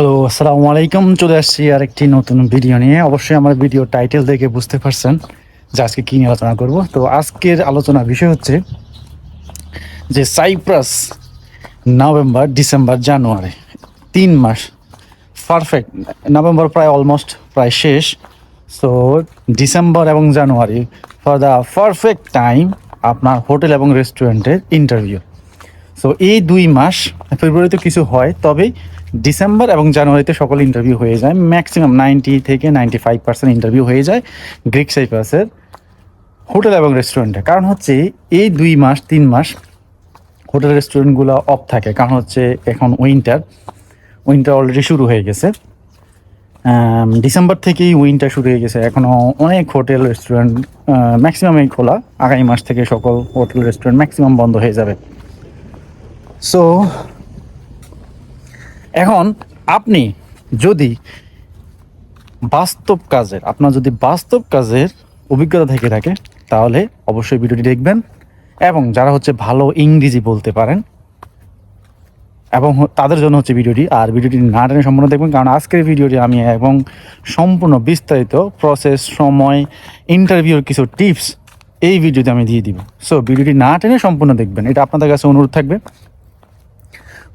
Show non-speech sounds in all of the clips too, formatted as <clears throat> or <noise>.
Hello, আসসালামু আলাইকুম। চলে আসছি আর একটি নতুন ভিডিও নিয়ে। অবশ্যই আমার ভিডিও টাইটেল দেখে বুঝতে পারছেন যে আজকে কী নিয়ে আলোচনা করব। তো আজকের আলোচনার বিষয় হচ্ছে যে সাইপ্রাস নভেম্বর, ডিসেম্বর, জানুয়ারি, তিন মাস। পারফেক্ট। নভেম্বর প্রায় অলমোস্ট প্রায় শেষ। সো ডিসেম্বর এবং January for the perfect time আপনার হোটেল এবং রেস্টুরেন্টের ইন্টারভিউ সো এই দুই মাস ফেব্রুয়ারিতে কিছু হয় তবে ডিসেম্বর এবং জানুয়ারিতে সকল ইন্টারভিউ হয়ে যায়। ম্যাক্সিমাম নাইনটি থেকে নাইনটি ফাইভ পার্সেন্ট ইন্টারভিউ হয়ে যায় গ্রিক সাইপ্রাসের হোটেল এবং রেস্টুরেন্টে কারণ হচ্ছে, এই দুই মাস, তিন মাস হোটেল রেস্টুরেন্টগুলো অফ থাকে। কারণ হচ্ছে, এখন উইন্টার উইন্টার অলরেডি শুরু হয়ে গেছে। ডিসেম্বর থেকেই উইন্টার শুরু হয়ে গেছে। এখনও অনেক হোটেল রেস্টুরেন্ট ম্যাক্সিমামই খোলা। আগামী মাস থেকে সকল হোটেল রেস্টুরেন্ট ম্যাক্সিমাম বন্ধ হয়ে যাবে। সো এখন আপনি যদি বাস্তব কাজের, আপনার যদি বাস্তব কাজের অভিজ্ঞতা থেকে থাকে, তাহলে অবশ্যই ভিডিওটি দেখবেন এবং যারা হচ্ছে ভালো ইংরেজি বলতে পারেন, এবং তাদের জন্য হচ্ছে ভিডিওটি, আর ভিডিওটি না টেনে সম্পূর্ণ দেখবেন, কারণ আজকের ভিডিওটি আমি এবং সম্পূর্ণ বিস্তারিত প্রসেস সময় ইন্টারভিউর কিছু টিপস এই ভিডিওতে আমি দিয়ে দিব। সো ভিডিওটি না টেনে সম্পূর্ণ দেখবেন। এটা আপনাদের কাছে অনুরোধ থাকবে।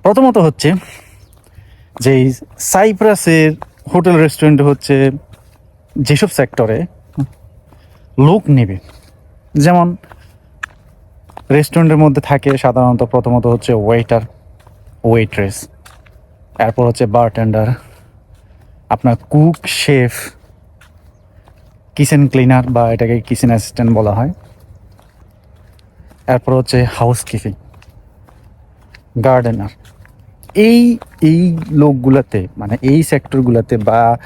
প্রথমত হচ্ছে যে সাইপ্রাসের হোটেল রেস্টুরেন্ট হচ্ছে যেসব সেক্টরে লোক নেবে। যেমন রেস্টুরেন্টের মধ্যে থাকে সাধারণত প্রথমত হচ্ছে ওয়েটার ওয়েট্রেস এরপর হচ্ছে বারটেন্ডার আপনার কুক শেফ কিচেন ক্লিনার বা এটাকে কিচেন অ্যাসিস্ট্যান্ট বলা হয়। এরপর হচ্ছে হাউস কিপিং গার্ডেনার এই এই লোকগুলাতে মানে এই সেক্টরগুলাতে বা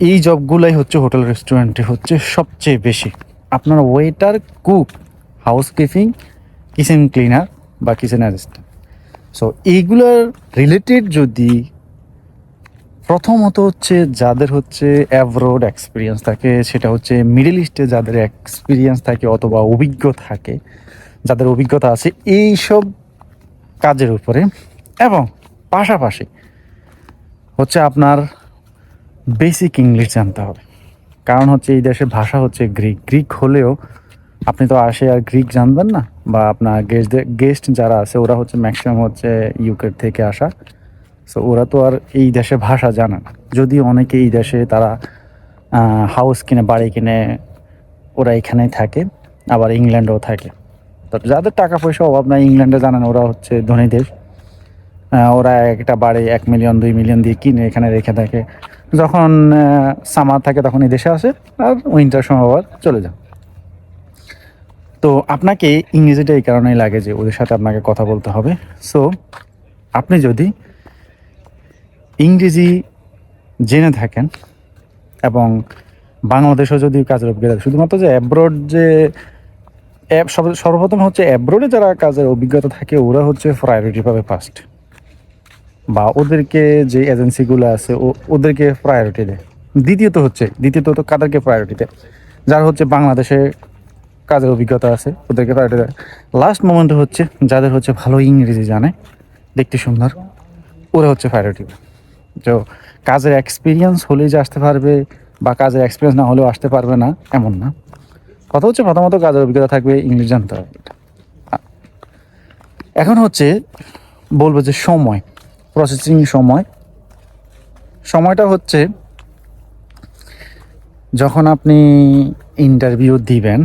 এই জবগুলাই হচ্ছে হোটেল রেস্টুরেন্টে হচ্ছে সবচেয়ে বেশি। আপনার waiter cook housekeeping kitchen cleaner বা কিচেন অ্যাসিস্ট্যান্ট সো এইগুলার রিলেটেড যদি প্রথমত হচ্ছে যাদের হচ্ছে অ্যাভরোড এক্সপিরিয়েন্স থাকে, সেটা হচ্ছে মিডিল ইস্টে যাদের এক্সপিরিয়েন্স থাকে অথবা অভিজ্ঞ থাকে, যাদের অভিজ্ঞতা আছে এই সব কাজের উপরে এবং পাশাপাশি হচ্ছে আপনার বেসিক ইংলিশ জানতে হবে। কারণ হচ্ছে এই দেশের ভাষা হচ্ছে গ্রিক গ্রিক হলেও আপনি তো আসে আর গ্রিক জানবেন না, বা আপনার গেস্ট গেস্ট যারা আছে, ওরা হচ্ছে ম্যাক্সিমাম হচ্ছে ইউকের থেকে আসা। সো ওরা তো আর এই দেশে ভাষা জানে না। যদি অনেকে এই দেশে তারা হাউস কিনে, বাড়ি কিনে, ওরা এখানেই থাকে, আবার ইংল্যান্ডেও থাকে। তো যাদের টাকা পয়সা অভাব নাই ইংল্যান্ডে জানেন ওরা হচ্ছে ধনী দেশ। ওরা একটা বাড়ি এক মিলিয়ন দুই মিলিয়ন দিয়ে কিনে এখানে রেখে থাকে। যখন সামার থাকে তখন এই দেশে আসে আর উইন্টার সময় আবার চলে যান তো আপনাকে ইংরেজিটা এই কারণেই লাগে যে ওদের সাথে আপনাকে কথা বলতে হবে। সো আপনি যদি ইংরেজি জেনে থাকেন এবং বাংলাদেশেও যদি কাজের অভিজ্ঞতা শুধুমাত্র যে অ্যাব্রড যে সর্বপ্রথম হচ্ছে অ্যাব্রোডে যারা কাজের অভিজ্ঞতা থাকে, ওরা হচ্ছে প্রায়োরিটি পাবে ফার্স্ট বা ওদেরকে যে এজেন্সিগুলো আছে ওদেরকে প্রায়োরিটি দেয়। দ্বিতীয়ত হচ্ছে, দ্বিতীয়ত তো কাদেরকে প্রায়োরিটি দেয়? যারা হচ্ছে বাংলাদেশে কাজের অভিজ্ঞতা আছে, ওদেরকে প্রায়োরিটি দেয়। লাস্ট মোমেন্টে হচ্ছে, যাদের হচ্ছে ভালো ইংরেজি জানে, দেখতে সুন্দর, ওরা হচ্ছে প্রায়োরিটি তো কাজের এক্সপিরিয়েন্স হলেই যে আসতে পারবে, বা কাজের এক্সপিরিয়েন্স না হলেও আসতে পারবে না, এমন না। কথা হচ্ছে, প্রথমত কাজের অভিজ্ঞতা থাকবে ইংলিশ জানতে হবে। এখন হচ্ছে, বলব যে সময়। প্রসেসিং সময়। সময়টা হচ্ছে যখন আপনি ইন্টারভিউ দিবেন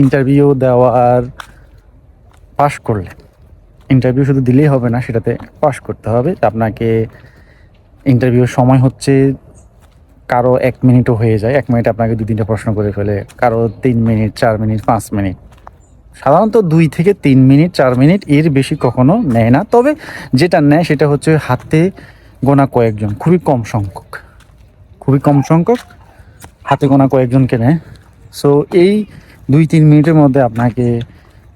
ইন্টারভিউ দেওয়ার পাশ করলে ইন্টারভিউ শুধু দিলেই হবে না, সেটাতে পাশ করতে হবে। আপনাকে ইন্টারভিউর সময় হচ্ছে কারও এক মিনিটও হয়ে যায়। এক মিনিট আপনাকে দু তিনটা প্রশ্ন করে ফেলে, কারও তিন মিনিট চার মিনিট পাঁচ মিনিট সাধারণত দুই থেকে তিন মিনিট, চার মিনিট এর বেশি কখনো নেয় না। তবে যেটা নেয় সেটা হচ্ছে হাতে গোনা কয়েকজন, খুবই কম সংখ্যক। খুবই কম সংখ্যক হাতে গোনা কয়েকজনকে নেয়। সো এই দুই, তিন মিনিটের মধ্যে আপনাকে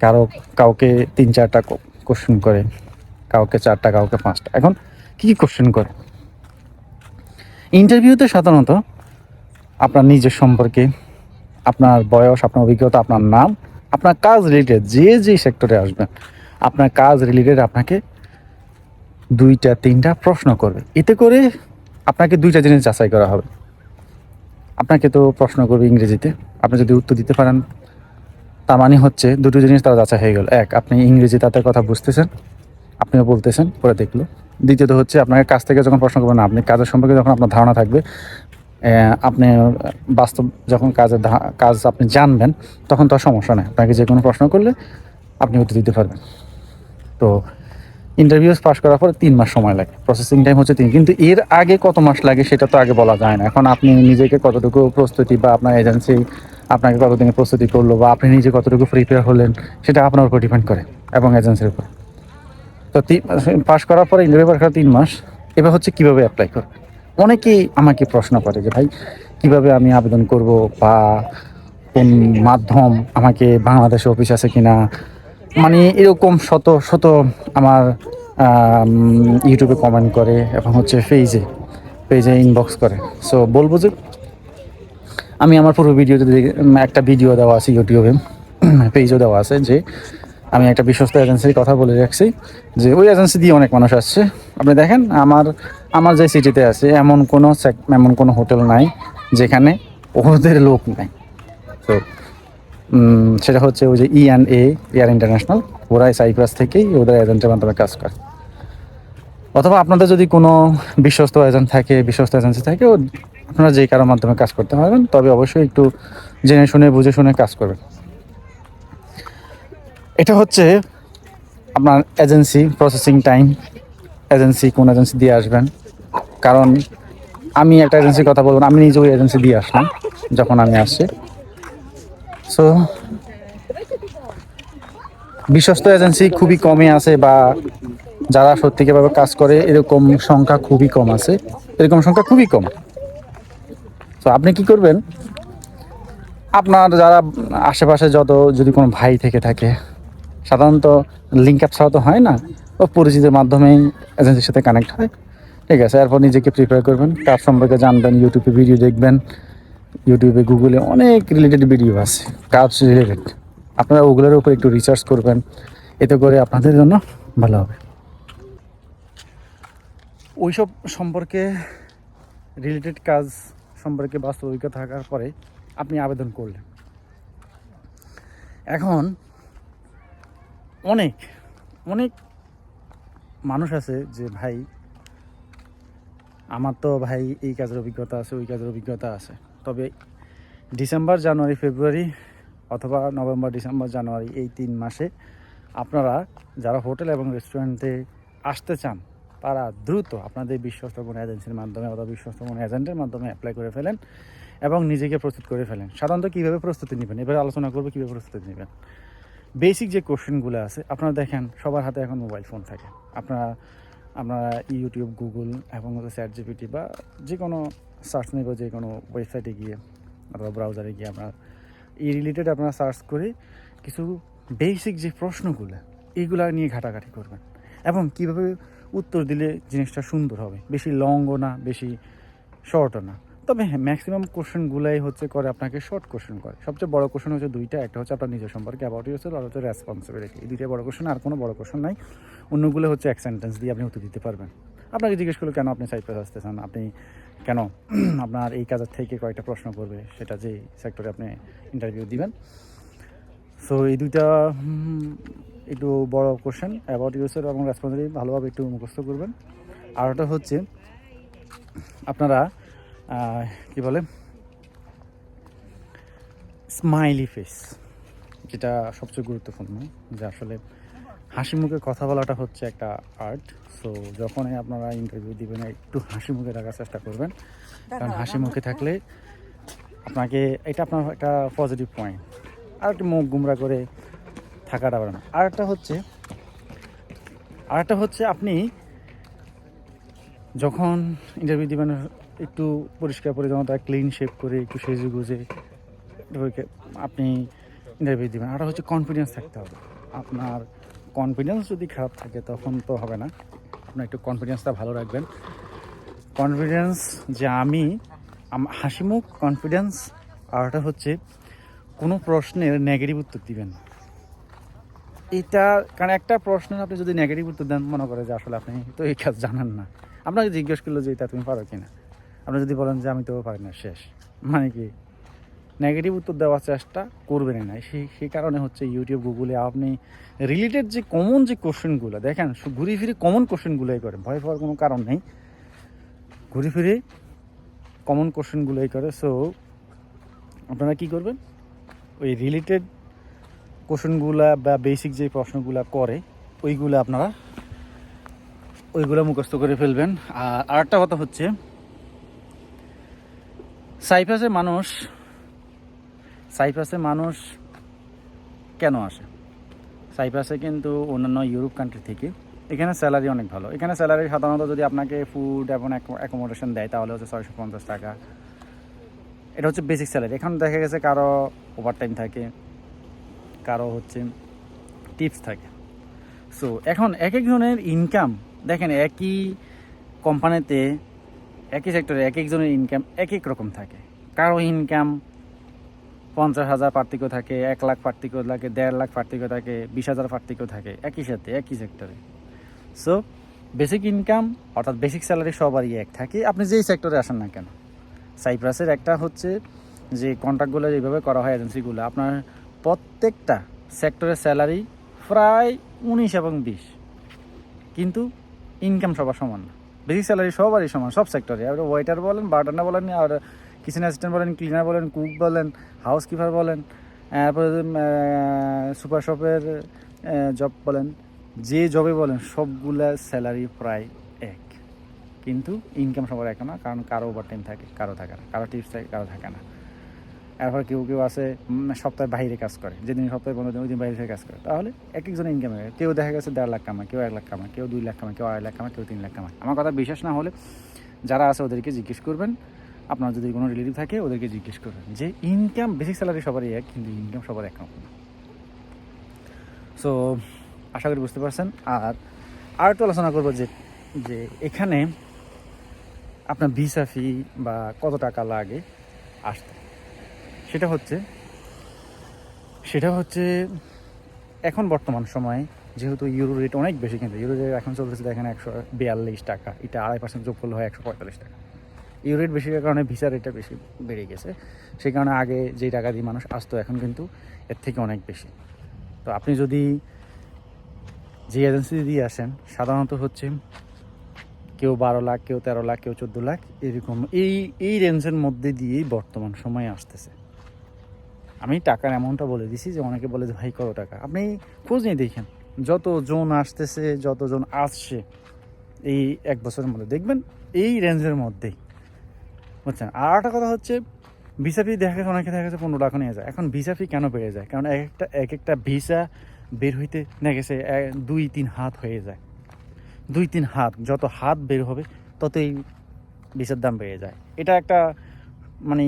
কারও, কাউকে তিন, চারটা কোশ্চেন করে, কাউকে চারটা, কাউকে পাঁচটা। এখন কী কী কোশ্চেন করে? ইন্টারভিউতে সাধারণত আপনার নিজের সম্পর্কে, আপনার বয়স, আপনার অভিজ্ঞতা, আপনার নাম আপনার কাজ রিলেটেড যে যে সেক্টরে আসবেন, আপনার কাজ রিলেটেড আপনাকে দুইটা, তিনটা প্রশ্ন করবে। এতে করে আপনাকে দুইটা জিনিস যাচাই করা হবে। আপনাকে তো প্রশ্ন করবে ইংরেজিতে। আপনি যদি উত্তর দিতে পারেন, তার মানে হচ্ছে দুটো জিনিস তারা যাচাই হয়ে গেল। এক, আপনি ইংরেজি তাদের কথা বুঝতেছেন, আপনিও বলতেছেন, পরে দেখল। দ্বিতীয়ত হচ্ছে, আপনাকে কাজ থেকে যখন প্রশ্ন করবেন আপনি কাজের সম্পর্কে যখন আপনার ধারণা থাকবে আপনি বাস্তব যখন কাজের কাজ আপনি জানবেন, তখন তো সমস্যা নেই। আপনাকে যে কোনো প্রশ্ন করলে আপনি উত্তর দিতে পারবেন। তো ইন্টারভিউ পাস করার পরে তিন মাস সময় লাগে। প্রসেসিং টাইম হচ্ছে তিন। কিন্তু এর আগে কত মাস লাগে সেটা তো আগে বলা যায় না। এখন আপনি নিজেকে কতটুকু প্রস্তুতি বা আপনার এজেন্সি আপনাকে কতদিনের প্রস্তুতি করল বা আপনি নিজে কতটুকু প্রিপেয়ার হলেন, সেটা আপনার উপর ডিপেন্ড করে এবং এজেন্সির উপর। তো তিন পাস করার পরে ইন্টারভিউ পাস করার তিন মাস। এবার হচ্ছে কীভাবে অ্যাপ্লাই করবে অনেকেই আমাকে প্রশ্ন করে যে, ভাই, কীভাবে আমি আবেদন করব বা কোন মাধ্যম আমাকে বাংলাদেশে অফিস আছে কিনা? মানে এরকম শত শত আমার ইউটিউবে কমেন্ট করে এবং হচ্ছে পেজে পেজে ইনবক্স করে। সো বলব যে, আমি আমার পুরো ভিডিওতে একটা ভিডিও দেওয়া আছে ইউটিউবে পেজও দেওয়া আছে যে আমি একটা বিশ্বস্ত এজেন্সির কথা বলে রাখছি যে ওই এজেন্সি দিয়ে অনেক মানুষ আসছে। আপনি দেখেন, আমার আমার যে সিটিতে আছে, এমন কোনো এমন কোনো হোটেল নাই যেখানে ওদের লোক নাই। তো সেটা হচ্ছে ওই যে E and A air international ওরাই সাইপ্রাস থেকেই ওদের এজেন্টের মাধ্যমে কাজ করে। অথবা আপনাদের যদি কোনো বিশ্বস্ত এজেন্ট থাকে, বিশ্বস্ত এজেন্সি থাকে, ও আপনারা যেই কারোর মাধ্যমে কাজ করতে পারবেন, তবে অবশ্যই একটু জেনে শুনে, বুঝে শুনে কাজ করবেন। এটা হচ্ছে আপনার এজেন্সি প্রসেসিং টাইম এজেন্সি কোন এজেন্সি দিয়ে আসবেন। কারণ আমি একটা এজেন্সির কথা বলব আমি নিজে ওই এজেন্সি দিয়ে আসলাম, যখন আমি আসছি। সো বিশ্বস্ত এজেন্সি খুবই কমে আছে বা যারা সত্যিকারভাবে কাজ করে, এরকম সংখ্যা খুবই কম আছে। এরকম সংখ্যা খুবই কম। তো আপনি কি করবেন? আপনার যারা আশেপাশে যত যদি কোনো ভাই থেকে থাকে সাধারণত লিঙ্ক আপ ছাড়া তো হয় না। ও পরিচিতের মাধ্যমেই এজেন্সির সাথে কানেক্ট হয়। ঠিক আছে, এরপর নিজেকে প্রিপেয়ার করবেন। কাজ সম্পর্কে জানবেন ইউটিউবে ভিডিও দেখবেন। ইউটিউবে গুগলে অনেক রিলেটেড ভিডিও আছে কাজ রিলেটেড আপনারা ওগুলোর উপর একটু রিসার্চ করবেন। এতে করে আপনাদের জন্য ভালো হবে। ওইসব সম্পর্কে রিলেটেড কাজ সম্পর্কে বাস্তব অভিজ্ঞতা থাকার পরে আপনি আবেদন করলেন। এখন অনেক অনেক মানুষ আছে যে ভাই, আমার তো ভাই এই কাজের অভিজ্ঞতা আছে, ওই কাজের অভিজ্ঞতা আছে। তবে ডিসেম্বর, জানুয়ারি, ফেব্রুয়ারি অথবা নভেম্বর, ডিসেম্বর, জানুয়ারি এই তিন মাসে আপনারা যারা হোটেল এবং রেস্টুরেন্টে আসতে চান, তারা দ্রুত আপনাদের বিশ্বস্ত কোনো এজেন্সির মাধ্যমে অথবা বিশ্বস্ত কোনো এজেন্টের মাধ্যমে অ্যাপ্লাই করে ফেলেন এবং নিজেকে প্রস্তুত করে ফেলেন। সাধারণত কীভাবে প্রস্তুতি নেবেন? এবারে আলোচনা করব কীভাবে প্রস্তুতি নেবেন। বেসিক যে কোশ্চেনগুলো আছে, আপনারা দেখেন, সবার হাতে এখন মোবাইল ফোন থাকে। আপনারা আপনারা ইউটিউব গুগল এবং চ্যাট জিপিটি বা যে কোনো সার্চ নেব যে কোনো ওয়েবসাইটে গিয়ে অথবা ব্রাউজারে গিয়ে আপনার এই রিলেটেড আপনারা সার্চ করে কিছু বেসিক যে প্রশ্নগুলো এইগুলা নিয়ে ঘাটাঘাটি করবেন। এবং কীভাবে উত্তর দিলে জিনিসটা সুন্দর হবে? বেশি লংও না, বেশি শর্টও না। তবে হ্যাঁ ম্যাক্সিমাম কোশ্চেনগুলাই হচ্ছে করে আপনাকে শর্ট কোশ্চেন করে। সবচেয়ে বড় কোশ্চেন হচ্ছে দুইটা, একটা হচ্ছে আপনার নিজের সম্পর্কে অ্যাবাউট ইউরসেলফ আর হচ্ছে রেসপন্সিবিলিটি এই দুইটা বড় কোশ্চেন আর কোনো বড় কোশ্চেন নাই। অন্যগুলো হচ্ছে এক সেন্টেন্স দিয়ে আপনি উত্তর দিতে পারবেন। আপনাকে জিজ্ঞেস করল, কেন আপনি সাইপ্রাস আসতে চান? আপনি কেন <clears throat> আপনার এই কাজের থেকে কয়েকটা প্রশ্ন করবে, সেটা যে সেক্টরে আপনি ইন্টারভিউ দিবেন? সো এই দুইটা একটু বড় কোশ্চেন অ্যাবাউট ইউরসেলফ এবং রেসপন্সিবিলিটি ভালোভাবে একটু মুখস্থ করবেন। আর ওটা হচ্ছে, আপনারা কি বলে? স্মাইলি ফেস যেটা সবচেয়ে গুরুত্বপূর্ণ যে আসলে হাসি মুখে কথা বলাটা হচ্ছে একটা আর্ট সো যখনই আপনারা ইন্টারভিউ দিবেন একটু হাসি মুখে থাকার চেষ্টা করবেন। কারণ হাসি মুখে থাকলে আপনাকে এটা আপনার একটা পজিটিভ পয়েন্ট আর একটু মুখ গুমরা করে থাকাটা পারে না। আর একটা হচ্ছে আর একটা হচ্ছে আপনি যখন ইন্টারভিউ দিবেন একটু পরিষ্কার পরিচ্ছন্নতা ক্লিন শেপ করে একটু সেজে গুজে আপনি ইন্টারভিউ দিবেন। আর হচ্ছে কনফিডেন্স থাকতে হবে। আপনার কনফিডেন্স যদি খারাপ থাকে তখন তো হবে না। আপনার একটু কনফিডেন্সটা ভালো রাখবেন। কনফিডেন্স যে আমি, আম- হাসি মুখ কনফিডেন্স আর একটা হচ্ছে কোনো প্রশ্নের নেগেটিভ উত্তর দিবেন। এটা, কারণ একটা প্রশ্নের আপনি যদি নেগেটিভ উত্তর দেন, মনে করে যে আসলে আপনি তো এই কাজ জানেন না। আপনাকে জিজ্ঞেস করল যে এটা তুমি পারো কিনা। আপনি যদি বলেন যে আমি তো পারি না, শেষ। মানে কি? নেগেটিভ উত্তর দেওয়ার চেষ্টা করবেন না। সেই সেই কারণে হচ্ছে ইউটিউব গুগলে আপনি রিলেটেড যে কমন যে কোশ্চেনগুলো দেখেন ঘুরে ফিরে কমন কোশ্চেনগুলোই করে ভয় পাওয়ার কোনো কারণ নেই। ঘুরে ফিরে কমন কোশ্চেনগুলোই করে। সো আপনারা কি করবেন? ওই রিলেটেড কোশ্চেনগুলা বা বেসিক যে প্রশ্নগুলা করে, ওইগুলো আপনারা, ওইগুলো মুখস্থ করে ফেলবেন। আর আরেকটা কথা হচ্ছে সাইপ্রাসে মানুষ সাইপ্রাসে মানুষ কেন আসে? সাইপ্রাসে কিন্তু অন্যান্য ইউরোপ কান্ট্রি থেকে এখানে স্যালারি অনেক ভালো। এখানে স্যালারি সাধারণত যদি আপনাকে ফুড এবং অ্যাকোমোডেশন দেয়, তাহলে হচ্ছে ছয়শো পঞ্চাশ টাকা। এটা হচ্ছে বেসিক স্যালারি এখন দেখা গেছে কারও ওভারটাইম থাকে, কারও হচ্ছে টিপস থাকে। সো এখন এক একজনের ইনকাম দেখেন একই কোম্পানিতে একই সেক্টরে এক একজনের ইনকাম এক এক রকম থাকে। কারও ইনকাম পঞ্চাশ হাজার পার্থক্য থাকে, এক লাখ পার্থক্য থাকে, দেড় লাখ পার্থক্য থাকে, বিশ হাজার পার্থক্য থাকে, একই সাথে, একই সেক্টরে সো বেসিক ইনকাম অর্থাৎ বেসিক স্যালারি সবারই এক থাকে, আপনি যেই সেক্টরে আসেন না কেন। সাইপ্রাসের একটা হচ্ছে যে কন্ট্রাক্টগুলো যেভাবে করা হয় এজেন্সিগুলো আপনার প্রত্যেকটা সেক্টরের স্যালারি প্রায় উনিশ এবং বিশ। কিন্তু ইনকাম সবার সমান না। বেসিক স্যালারি সবারই সমান, সব সেক্টরে আর ওয়েটার বলেন বার্টানা বলেন, আর কিচেন অ্যাসিস্ট্যান্ট বলেন ক্লিনার বলেন কুক বলেন হাউস কিপার বলেন, তারপরে সুপার শপের জব বলেন, যে জবে বলেন, সবগুলা স্যালারি প্রায় এক। কিন্তু ইনকাম সবার এক না, কারণ কারও ওভার টাইম থাকে, কারও থাকে না, কারও টিপস থাকে, কারও থাকে না। এরপর কেউ কেউ আছে সপ্তাহে বাইরে কাজ করে, যেদিন সপ্তাহে পনেরো দিন ওই দিন বাইরে থেকে কাজ করে। তাহলে এক একজন ইনকাম হয় কেউ দেখা গেছে দেড় লাখ কামায়, কেউ এক লাখ কামায়, কেউ দুই লাখ কামায়, কেউ আড়াই লাখ কামায়, কেউ তিন লাখ কামায়। আমার কথা বিশ্বাস না হলে যারা আছে ওদেরকে জিজ্ঞেস করবেন। আপনার যদি কোনো রিলেটিভ থাকে, ওদেরকে জিজ্ঞেস করবেন যে ইনকাম বেসিক স্যালারি সবারই এক, কিন্তু ইনকাম সবার এক রকম না। সো আশা করি বুঝতে পারছেন। আর আর একটু আলোচনা করব যে যে এখানে আপনার ভিসা ফি বা কত টাকা লাগে আসতে। সেটা হচ্ছে সেটা হচ্ছে এখন বর্তমান সময়ে যেহেতু ইউরো রেট অনেক বেশি কিন্তু ইউরো রেট এখন চলতেছে দেখেন একশো বিয়াল্লিশ টাকা, এটা আড়াই পার্সেন্ট যোগ করলে হয় একশো পঁয়তাল্লিশ টাকা। ইউরো রেট বেশি কারণে ভিসা রেটটা বেশি বেড়ে গেছে, সেই কারণে আগে যেই টাকা দিয়ে মানুষ আসতো এখন কিন্তু এর থেকে অনেক বেশি। তো আপনি যদি যে এজেন্সি দিয়ে আসেন, সাধারণত হচ্ছে কেউ বারো লাখ, কেউ তেরো লাখ, কেউ চোদ্দ লাখ, এরকম এই এই রেঞ্জের মধ্যে দিয়েই বর্তমান সময়ে আসতেছে। আমি টাকার অ্যামাউন্টটা বলে দিছি যে অনেকে বলে যে, ভাই কত টাকা। আপনি খোঁজ নিয়ে দেখেন। যত জন আসতেছে যত যতজন আসছে এই এক বছরের মধ্যে, দেখবেন এই রেঞ্জের মধ্যেই। বুঝছেন? আর একটা কথা হচ্ছে ভিসা ফি দেখা গেছে, অনেকে দেখা গেছে পনেরো টাকা নিয়ে যায়। এখন ভিসা ফি কেন বেড়ে যায়? কারণ এক একটা এক একটা ভিসা বের হইতে, দেখা গেছে দুই, তিন হাত হয়ে যায়। দুই, তিন হাত, যত হাত বের হবে, ততই ভিসার দাম বেড়ে যায়। এটা একটা মানে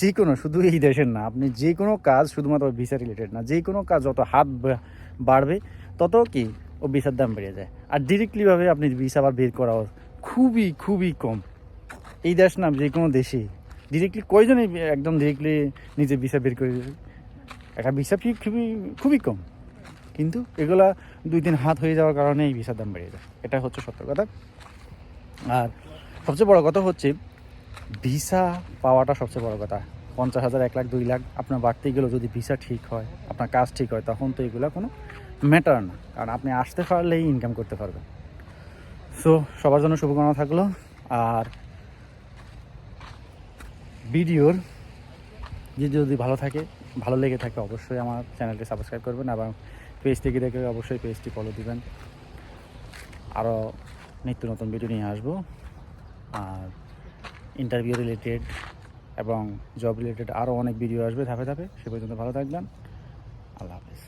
যে কোনো শুধু এই দেশের না, আপনি যে কোনো কাজ শুধুমাত্র ভিসা রিলেটেড না যে কোনো কাজ যত হাত বাড়বে, তত কি, ও ভিসার দাম বেড়ে যায়। আর ডিরেক্টলিভাবে আপনি ভিসা আবার বের করা খুবই খুবই কম। এই দেশ না যে কোনো দেশে। ডিরেক্টলি কয়জনে একদম ডিরেক্টলি নিজে ভিসা বের করে দেবে? একটা ভিসা ফি খুবই খুবই কম। কিন্তু এগুলা দুই দিন হাত হয়ে যাওয়ার কারণে এই ভিসার দাম বেড়ে যায়। এটা হচ্ছে সত্য কথা। আর সবচেয়ে বড় কথা হচ্ছে ভিসা পাওয়াটা সবচেয়ে বড় কথা। পঞ্চাশ হাজার, এক লাখ, দুই লাখ আপনার বাড়তে গেলেও যদি ভিসা ঠিক হয়, আপনার কাজ ঠিক হয়, তখন তো এগুলো কোনো ম্যাটার না। কারণ আপনি আসতে পারলেই ইনকাম করতে পারবেন। সো সবার জন্য শুভকামনা থাকল। আর ভিডিওর যদি যদি ভালো থাকে, ভালো লেগে থাকে, অবশ্যই আমার চ্যানেলটি সাবস্ক্রাইব করবেন এবং পেজ থেকে দেখে অবশ্যই পেজটি ফলো দিবেন। আরও নিত্য নতুন ভিডিও নিয়ে আসব। আর ইন্টারভিউ রিলেটেড এবং জব রিলেটেড আরও অনেক ভিডিও আসবে ধাপে ধাপে। সে পর্যন্ত ভালো থাকবেন। আল্লাহ হাফেজ।